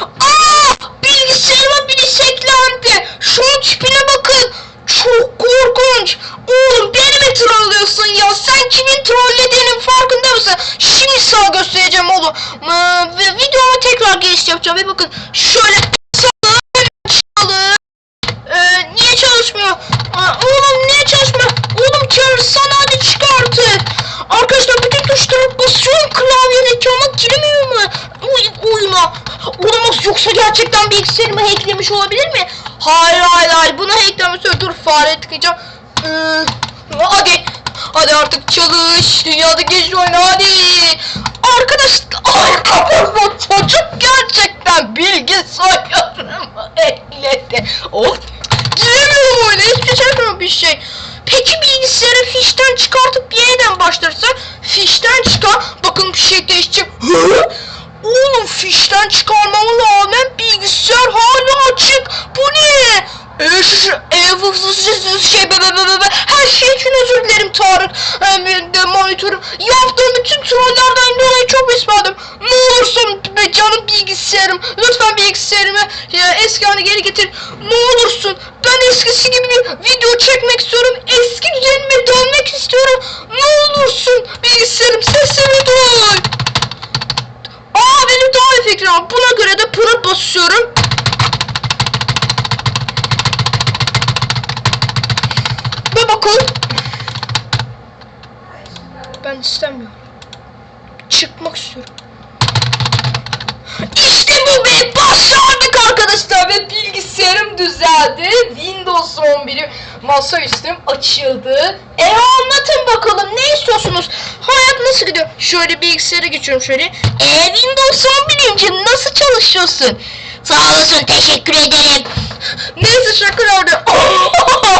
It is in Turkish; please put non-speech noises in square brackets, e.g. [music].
Aa! Bilgisayarıma birisi eklendi. Şunun tipine bakın. Çok korkunç. Oğlum beni mi trollüyorsun ya? Sen kimin trollediğinin farkında mısın? Şimdi sana göstereceğim oğlum. Ee, videoma tekrar giriş yapacağım. Ve bakın şöyle yoksa gerçekten bilgisayarımı hacklemiş olabilir mi? Hayır hayır hayır bunu hacklemiş dur fare tıkayacağım. Ee, hadi. Hadi artık çalış. Dünyada geç oyna hadi. Arkadaş arkadaşlar çocuk gerçekten bilgisayarımı hackledi. Of. Giremiyorum oyuna hiçbir şey yapamıyorum bir şey. Peki bilgisayarı fişten çıkartıp yeniden başlarsa fişten çıkar. Bakın bir şey değişecek. Hı? Oğlum fişten çıkarmama rağmen bilgisayar hala açık. Bu ne? Ee, şu, şu, ee, şey be, be, be, be, her şey için özür dilerim Tarık. Ee, de monitörüm. Yaptığım bütün trollerden dolayı çok pişmanım. Ne olursun be canım bilgisayarım. Lütfen bilgisayarımı ya, eski haline geri getir. Ne olursun. Ben eskisi gibi bir video çekmek istiyorum. Eski düzenime dönmek istiyorum. Ne olursun bilgisayarım sesimi duy. Aa benim var. Buna göre de pırıl basıyorum. Ve bakın. Ben istemiyorum. Çıkmak istiyorum. İşte bu be başardık arkadaşlar ve bilgisayarım düzeldi. Windows 11'im masaüstüm açıldı. E anlatın bakalım ne istiyorsunuz? bak nasıl gidiyor. Şöyle bilgisayara geçiyorum şöyle. Ee Windows 11. nasıl çalışıyorsun? Sağ olasın teşekkür ederim. Neyse şaka orada. [laughs]